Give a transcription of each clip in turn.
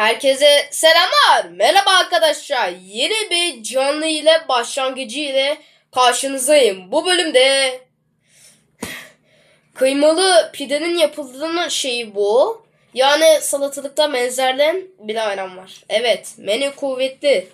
Herkese selamlar. Merhaba arkadaşlar. Yeni bir canlı ile başlangıcı ile karşınızdayım. Bu bölümde kıymalı pidenin yapıldığının şeyi bu. Yani salatalıkta benzerlen bir de ayran var. Evet menü kuvvetli.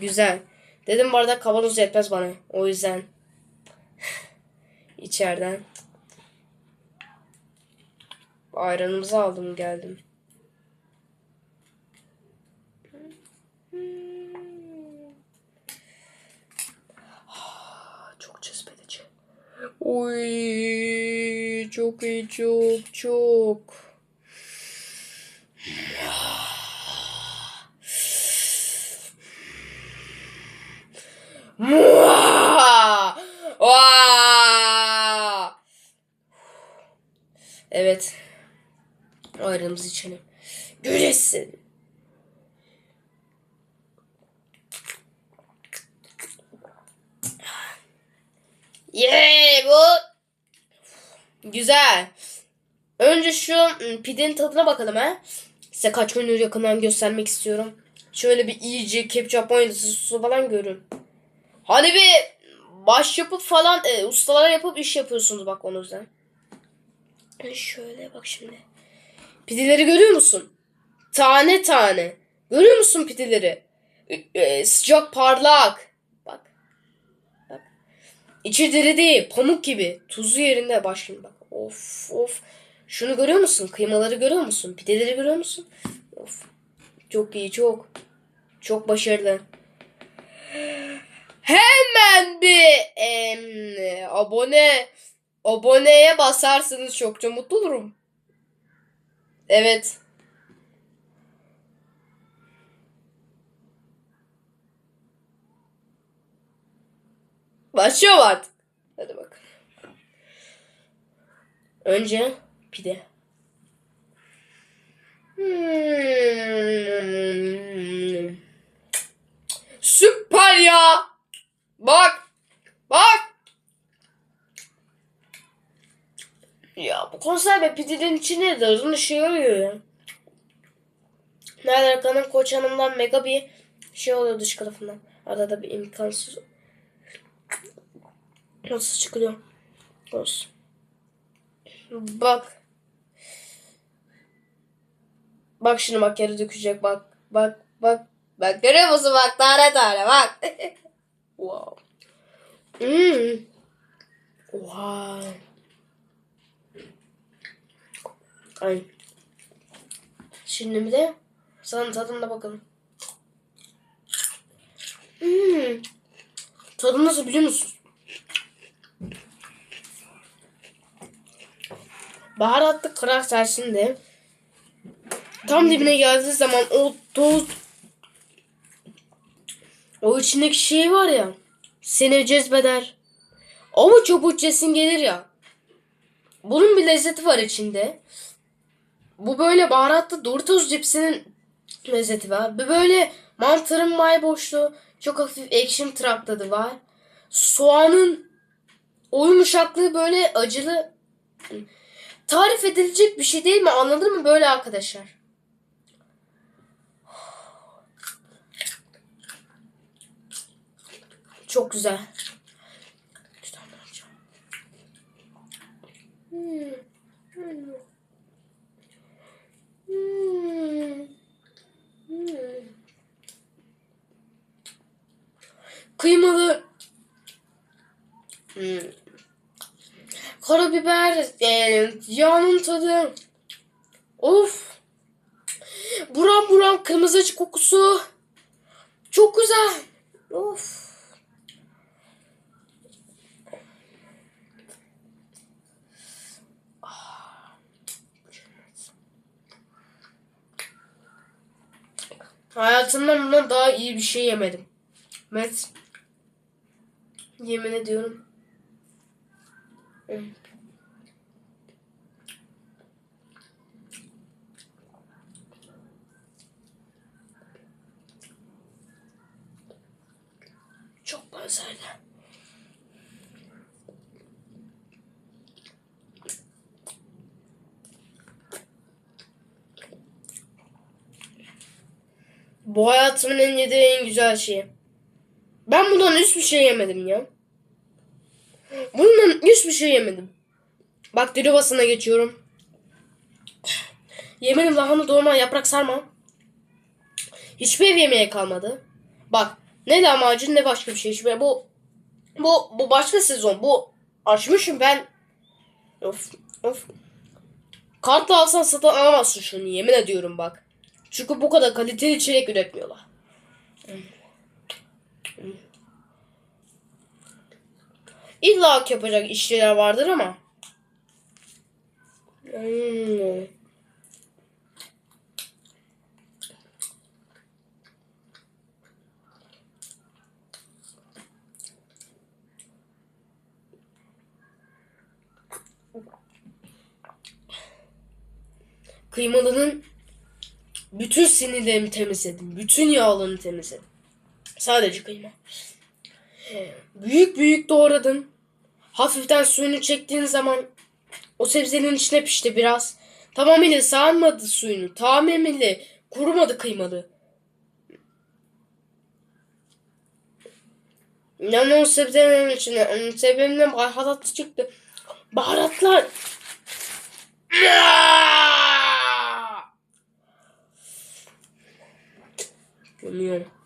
Güzel. Dedim bu arada kavanoz yetmez bana. O yüzden içeriden ayranımızı aldım geldim. Çok cezbedici. Oy çok iyi çok çok. Evet. Ayrımız içelim. Göresin. Yeah, bu güzel. Önce şu ım, pidenin tadına bakalım ha. Size kaç gündür yakından göstermek istiyorum. Şöyle bir iyice ketçap mayonezi falan görün. Hani bir baş yapıp falan e, ustalara yapıp iş yapıyorsunuz bak onun yüzden. E, Şöyle bak şimdi. Pideleri görüyor musun? Tane tane. Görüyor musun pideleri? E, e, sıcak parlak. İçi diri değil. Pamuk gibi. Tuzu yerinde. Bak bak. Of of. Şunu görüyor musun? Kıymaları görüyor musun? Pideleri görüyor musun? Of. Çok iyi çok. Çok başarılı. Hemen bir em, abone aboneye basarsanız çokça mutlu olurum. Evet. Başlıyorum artık. Hadi bakalım. Önce pide. Hmm. Süper ya. Bak. Bak. Ya bu konserve pidenin içine darın şey oluyor ya. Nerede Erkan'ın Koç Hanım'dan mega bir şey oluyor dış tarafından. Arada bir imkansız. Nasıl çıkıyor? Olsun. Bak. Bak şimdi bak yere dökecek bak. Bak bak. Bak görüyor musun bak tane tane bak. wow. Hmm. Wow. Ay. Şimdi bir de sana tadına bakalım. Hmm. Tadı nasıl biliyor musun? Baharatlı kırak tersinde tam dibine geldiği zaman o toz o içindeki şey var ya seni cezbeder. Ama çabuk cesin gelir ya. Bunun bir lezzeti var içinde. Bu böyle baharatlı Doritos cipsinin lezzeti var. Bir böyle mantarın mayboşluğu çok hafif ekşim trak tadı var. Soğanın o yumuşaklığı böyle acılı tarif edilecek bir şey değil mi? Anladın mı böyle arkadaşlar? Çok güzel. Hmm. Kıymalı hmm. Karabiber e, yağının tadı of buram buram kırmızı acı kokusu çok güzel of Hayatımda bundan daha iyi bir şey yemedim. Met. Yemin ediyorum. Evet. Benzerler. Bu hayatımın en yediği en güzel şeyi. Ben bundan hiçbir şey yemedim ya. Bundan hiçbir şey yemedim. Bak diri basına geçiyorum. Yemedim lahana dolma yaprak sarma. Hiçbir ev yemeğe kalmadı. Bak ne lahmacun ne başka bir şey. Hiçbir, bu bu bu başka sezon. Bu açmışım ben. Of of. Kartla alsan satın alamazsın şunu yemin ediyorum bak. Çünkü bu kadar kaliteli içerik üretmiyorlar. İlla yapacak işler vardır ama. Hmm. Kıymalının bütün sinirlerimi temizledim. Bütün yağlarını temizledim. Sadece kıyma. Büyük büyük doğradım. Hafiften suyunu çektiğin zaman o sebzenin içine pişti biraz. Tamamıyla sağmadı suyunu. Tamamıyla kurumadı kıymalı. Yani o sebzelerin içine sebzelerin baharatlı çıktı. Baharatlar. Bilmiyorum. Böyle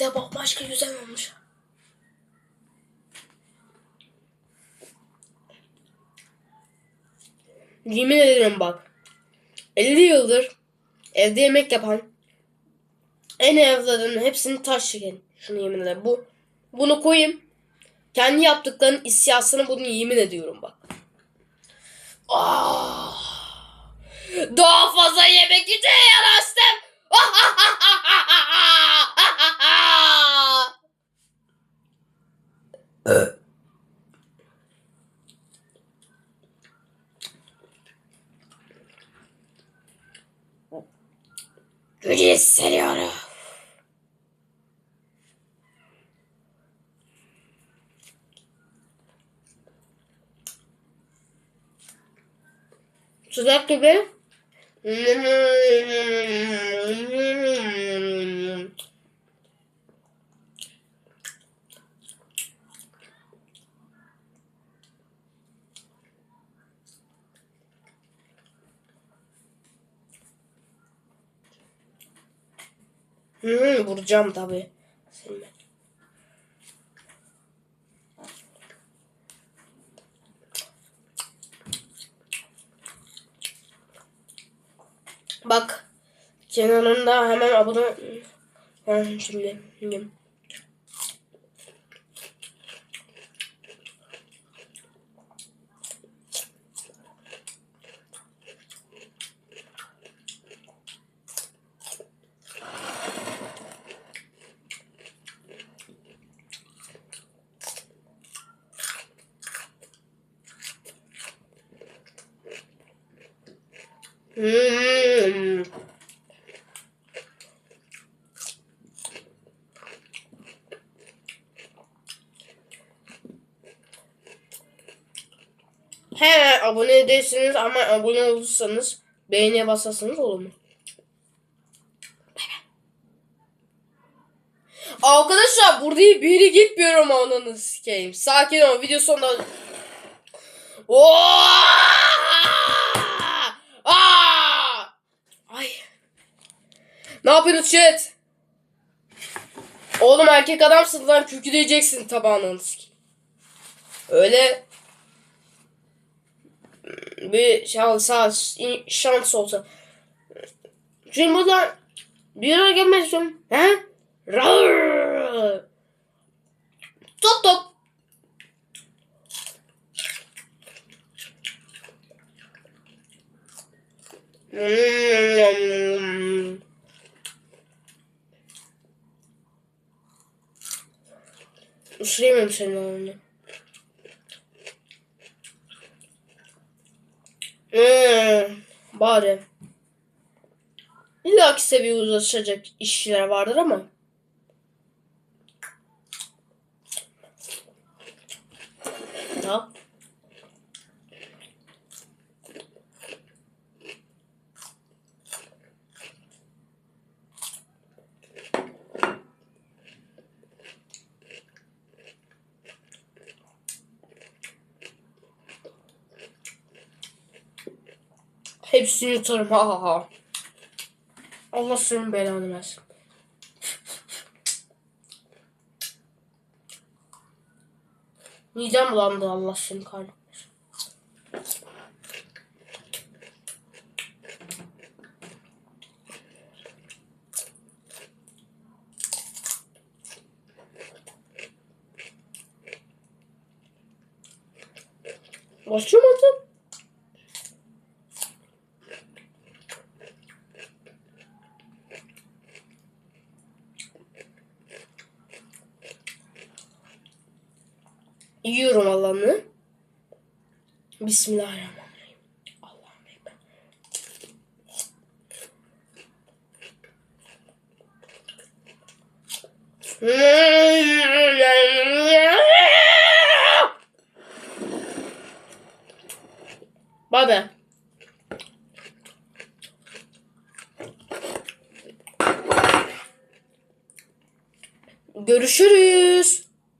de bak başka güzel olmuş. Yemin ederim bak. 50 yıldır evde yemek yapan en evladının hepsini taş çeken. Şunu yemin ederim. Bu, bunu koyayım. Kendi yaptıklarının isyasını bunu yemin ediyorum bak. Ah! Daha fazla yemek Sıcak gibi. Hmm, vuracağım tabii. Seni. Bak. Kenarında hemen abone... Ha, şimdi. şimdi. Hmm. He abone değilsiniz ama abone olursanız beğeniye basarsanız olur mu? Arkadaşlar burada bir yere gitmiyorum ananı sikeyim. Sakin ol video sonunda. Oo! Ay. Ne yapıyorsun chat? Oğlum erkek adamsın lan kükü diyeceksin tabağını Öyle bir şans, şans olsa. Şimdi buradan bir yere gelmek istiyorum. He? Top top. Hmm. Isırayamıyorum senin ağzını. Hmm, bari. İlla ki seviye uzlaşacak işçiler vardır ama. Ya. Hepsini yutarım ha ha. Allah senin belanı versin. Midem bulandı Allah senin kahretmesin. Başlamadım. Yiyorum Allah'ını. Bismillahirrahmanirrahim. Allah'ım ekber. Baba. Görüşürüz.